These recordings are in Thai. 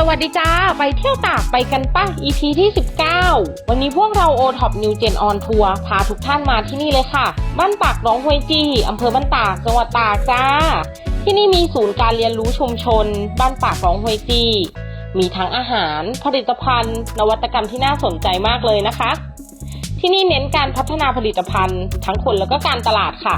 สวัสดีจ้า ไปเที่ยวตากไปกันป่ะ EP ที่ 19 วันนี้พวกเรา o t o p New Gen on Tour พาทุกท่านมาที่นี่เลยค่ะ บ้านปากหนองฮวยจีอำเภอบ้านตากจังหวัดตากจ้า ที่นี่มีศูนย์การเรียนรู้ชุมชน บ้านปากหนองฮวยจีมีทั้งอาหาร ผลิตภัณฑ์ นวัตกรรมที่น่าสนใจมากเลยนะคะ ที่นี่เน้นการพัฒนาผลิตภัณฑ์ ทั้งคนแล้วก็การตลาดค่ะ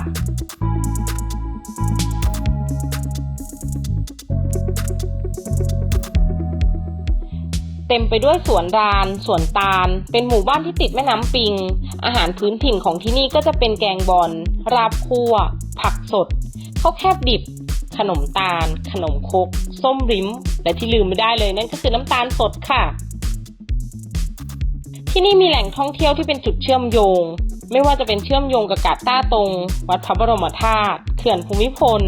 เต็มไปด้วยสวนราน สวนตาล เป็นหมู่บ้านที่ติดแม่น้ำปิง อาหารพื้นถิ่นของที่นี่ก็จะเป็นแกงบอล ราบคั่ว ผักสด ข้าวแคบดิบ ขนมตาล ขนมครกส้มริมและที่ลืมไม่ได้เลยนั่นก็คือน้ำตาลสดค่ะ ที่นี่มีแหล่งท่องเที่ยวที่เป็นจุดเชื่อมโยง ไม่ว่าจะเป็นเชื่อมโยงกับกาดต้าตรง วัดพระบรมธาตุ เขื่อนภูมิพล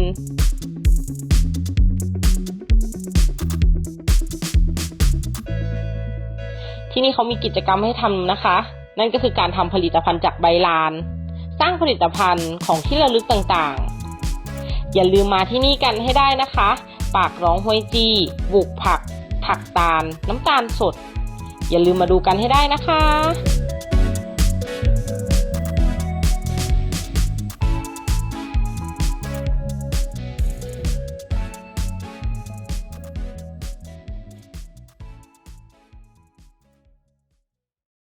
ที่นี่เขามีกิจกรรมให้ทำนะคะ นั่นก็คือการทำผลิตภัณฑ์จากใบลาน สร้างผลิตภัณฑ์ของที่ระลึกต่างๆ อย่าลืมมาที่นี่กันให้ได้นะคะ ปากร้องห้วยจีบุกผัก ผักตาล น้ำตาลสด อย่าลืมมาดูกันให้ได้นะคะ